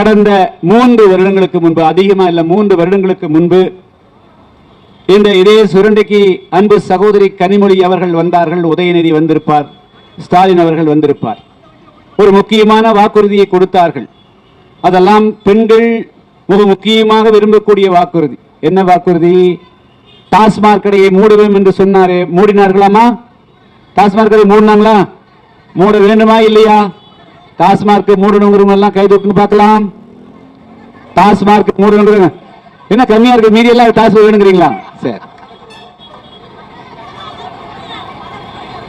கடந்த மூன்று வருடங்களுக்கு முன்பு அதிகமா இல்ல மூன்று வருடங்களுக்கு முன்பு இந்த இதே சுரண்டைக்கு அன்பு சகோதரி கனிமொழி அவர்கள் வந்தார்கள் உதயநிதி வந்திருப்பார் ஸ்டாலின் அவர்கள் வந்திருப்பார். ஒரு முக்கியமான வாக்குறுதியை கொடுத்தார்கள். அதெல்லாம் பெண்கள் மிக முக்கியமாக விரும்பக்கூடிய வாக்குறுதி. என்ன வாக்குறுதி? டாஸ்மாக் கடையை மூடுவேன் என்று சொன்னாரே மூடினார்களாமா? டாஸ்மாக் கடை மூடினாங்களா? மூட வேண்டுமா இல்லையா? டாஸ்மார்க் மூடணுங்கிறவங்க எல்லாம் கை தூக்குன்னு பார்க்கலாம். டாஸ்மார்க் மூடணுங்கிற என்ன கம்மியா இருக்கு? மீதி எல்லாம் டாஸ் வேணுங்கிறீங்களா? சரி.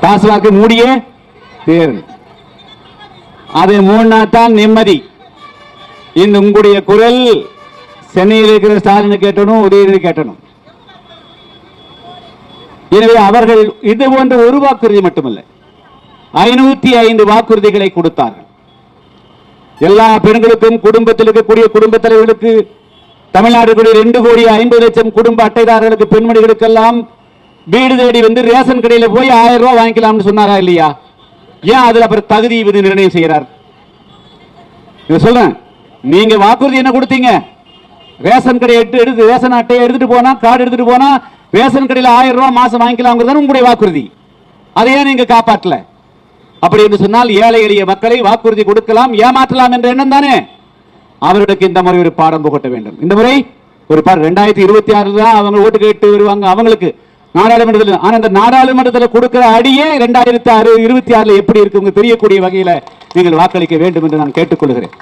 டாஸ்மார்க் மூடியே தேர்வு அதை மூடினா தான் நிம்மதி. இந்த உங்களுடைய குரல் சென்னையில் இருக்கிற ஸ்டாலின் கேட்டணும் உதயநிதி கேட்டணும். எனவே அவர்கள் இது போன்ற ஒரு வாக்குறுதி மட்டுமல்ல. ஐநூத்தி ஐந்து வாக்குறுதிகளை கொடுத்தார்கள். எல்லா பெண்களுக்கும் குடும்பத்தில் இருக்கக்கூடிய குடும்ப தலைவர்களுக்கு தமிழ்நாடு கூடிய ரெண்டு கோடி ஐம்பது லட்சம் குடும்ப அட்டைதாரர்களுக்கு பெண்மணிகளுக்கெல்லாம் வீடு தேடி வந்து ரேஷன் கடையில் போய் ஆயிரம் ரூபாய் வாங்கிக்கலாம்னு சொன்னாரா இல்லையா? ஏன் அதில் அப்புறம் தகுதி விதி நிர்ணயம் செய்கிறார்? இதை சொல்றேன். நீங்க வாக்குறுதி என்ன கொடுத்தீங்க? ரேஷன் கடை எடுத்து எடுத்து ரேஷன் அட்டையை எடுத்துட்டு போனா கார்டு எடுத்துட்டு போனா ரேஷன் கடையில் ஆயிரம் ரூபாய் மாசம் வாங்கிக்கலாம்ங்கிறது உங்களுடைய வாக்குறுதி. அதையே நீங்க காப்பாற்றல அப்படி என்று சொன்னால் ஏழை எளிய மக்களை வாக்குறுதி கொடுக்கலாம் ஏமாற்றலாம் என்ற எண்ணம் தானே? அவர்களுக்கு இந்த முறை ஒரு பாடம் புகட்ட வேண்டும். இந்த முறை ஒரு பாடம் ரெண்டாயிரத்தி இருபத்தி ஆறு தான் அவங்க ஓட்டு கேட்டு வருவாங்க அவங்களுக்கு. நாடாளுமன்றத்தில் ஆனால் இந்த நாடாளுமன்றத்தில் கொடுக்கிற அடியே ரெண்டாயிரத்தி ஆறு இருபத்தி ஆறுல எப்படி இருக்குங்க தெரியக்கூடிய வகையில நீங்கள் வாக்களிக்க வேண்டும் என்று நான் கேட்டுக்கொள்கிறேன்.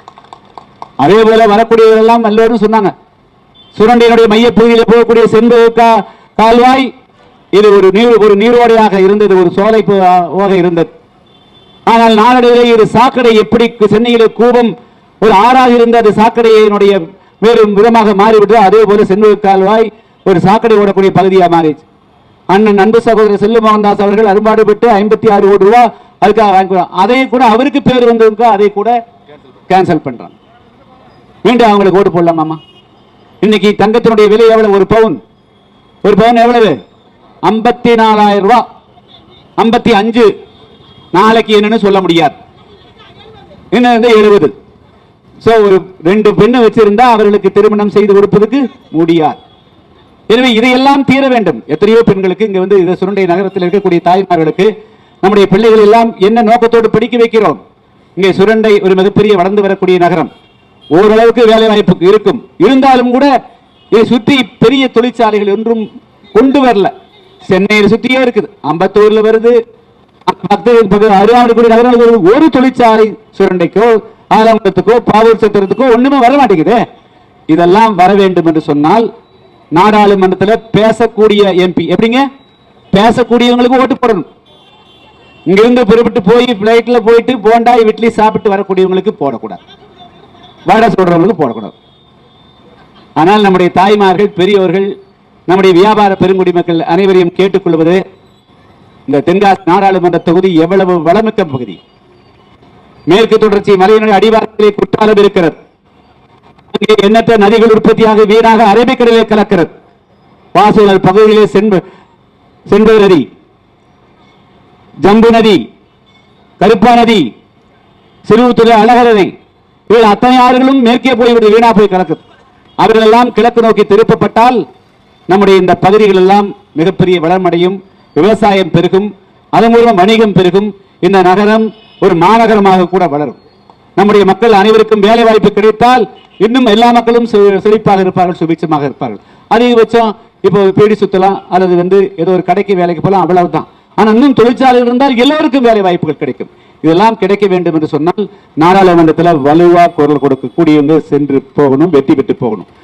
அதே போல வரக்கூடியவரெல்லாம் எல்லோரும் சொன்னாங்க. சுரண்டியினுடைய மையப்பகுதியில் போகக்கூடிய செம்பு கால்வாய் இது ஒரு நீர் ஒரு நீரோடையாக இருந்தது ஒரு சோலை இருந்தது. ஆனால் நாளடைவிலே இது சாக்கடை எப்படி சென்னையில் கூபம் ஒரு ஆறாக இருந்த அது சாக்கடையினுடைய மேலும் விதமாக மாறிவிட்டு அதே போல செண்பக கால்வாய் ஒரு சாக்கடை ஓடக்கூடிய பகுதியாக மாறிச்சு. அண்ணன் அன்பு சகோதரர் செல்லு மோகன்தாஸ் அவர்கள் அரும்பாடுபட்டு ஐம்பத்தி ஆறு கோடி ரூபா அதுக்காக வாங்கிக்கிறோம் அதை கூட அவருக்கு பேர் வந்ததுக்கு அதை கூட கேன்சல் பண்றாங்க. மீண்டும் அவங்களுக்கு ஓட்டு போடலாமாமா இன்னைக்கு தங்கத்தினுடைய விலை எவ்வளவு? ஒரு பவுன் ஒரு பவுன் எவ்வளவு? ஐம்பத்தி நாலாயிரம் ரூபா. ஐம்பத்தி அஞ்சு. நாளைக்கு என்னன்னு சொல்ல முடியாது. என்ன வந்து எழுபது. சோ ஒரு ரெண்டு பெண்ணை வச்சிருந்தா அவர்களுக்கு திருமணம் செய்து கொடுப்பதற்கு முடியாது. எனவே இதையெல்லாம் தீர வேண்டும். எத்தனையோ பெண்களுக்கு இங்க வந்து இந்த சுரண்டை நகரத்தில் இருக்கக்கூடிய தாய்மார்களுக்கு நம்முடைய பிள்ளைகள் எல்லாம் என்ன நோக்கத்தோடு படிக்க வைக்கிறோம்? இங்கே சுரண்டை ஒரு மிகப்பெரிய வளர்ந்து வரக்கூடிய நகரம். ஓரளவுக்கு வேலை வாய்ப்பு இருக்கும். இருந்தாலும் கூட இதை சுற்றி பெரிய தொழிற்சாலைகள் ஒன்றும் கொண்டு வரல. சென்னையில் சுற்றியே இருக்குது. அம்பத்தூர்ல வருது. பத்து பக்கம் நகரங்களுக்கு ஒரு தொழிற்சாலை சுரண்டைக்கோ ஆலங்குளத்துக்கோ பாவூர் சத்திரத்துக்கோ ஒண்ணுமே வர மாட்டேங்குது. இதெல்லாம் வர வேண்டும் என்று சொன்னால் நாடாளுமன்றத்தில் பேசக்கூடிய எம்பி எப்படிங்க? பேசக்கூடியவங்களுக்கு ஓட்டு போடணும். இங்கிருந்து புறப்பட்டு போய் பிளைட்ல போயிட்டு போண்டா இட்லி சாப்பிட்டு வரக்கூடியவங்களுக்கு போடக்கூடாது. வட சொல்றவங்களுக்கு போடக்கூடாது. ஆனால் நம்முடைய தாய்மார்கள் பெரியவர்கள் நம்முடைய வியாபார பெருங்குடி மக்கள் அனைவரையும் கேட்டுக்கொள்வது இந்த தென்காசி நாடாளுமன்ற தொகுதி எவ்வளவு வளமிக்க பகுதி? மேற்கு தொடர்ச்சி மலையினுடைய அடிவாரத்திலே குற்றாலம் இருக்கிறது. அங்கே எண்ணற்ற நதிகள் உற்பத்தியாக வீணாக அரபிக்கடலே கலக்கிறது. வாசல் பகுதியிலே சென்ப நதி ஜம்பு நதி கருப்பா நதி சிறுவத்துறை அழகர் நதி இவர்கள் அத்தனை ஆறுகளும் மேற்கே போய்விட்டு வீணா போய் கலக்குது. அவர்கள் எல்லாம் கிழக்கு நோக்கி திருப்பப்பட்டால் நம்முடைய இந்த பகுதிகள் எல்லாம் மிகப்பெரிய வளமடையும். விவசாயம் பெருகும் அதன் மூலம் வணிகம் பெருகும் இந்த நகரம் ஒரு மாநகரமாக கூட வளரும். நம்முடைய மக்கள் அனைவருக்கும் வேலை வாய்ப்பு கிடைத்தால் இன்னும் எல்லா மக்களும் செழிப்பாக இருப்பார்கள் சுபிட்சமாக இருப்பார்கள். அதிகபட்சம் இப்போ பீடி சுத்தலாம் அல்லது வந்து ஏதோ ஒரு கடைக்கு வேலைக்கு போகலாம் அவ்வளவுதான். ஆனால் இன்னும் தொழிற்சாலை இருந்தால் எல்லோருக்கும் வேலை வாய்ப்புகள் கிடைக்கும். இதெல்லாம் கிடைக்க வேண்டும் என்று சொன்னால் நாடாளுமன்றத்தில் வலுவாக குரல் கொடுக்கக்கூடியவங்க சென்று போகணும் வெற்றி பெற்று போகணும்.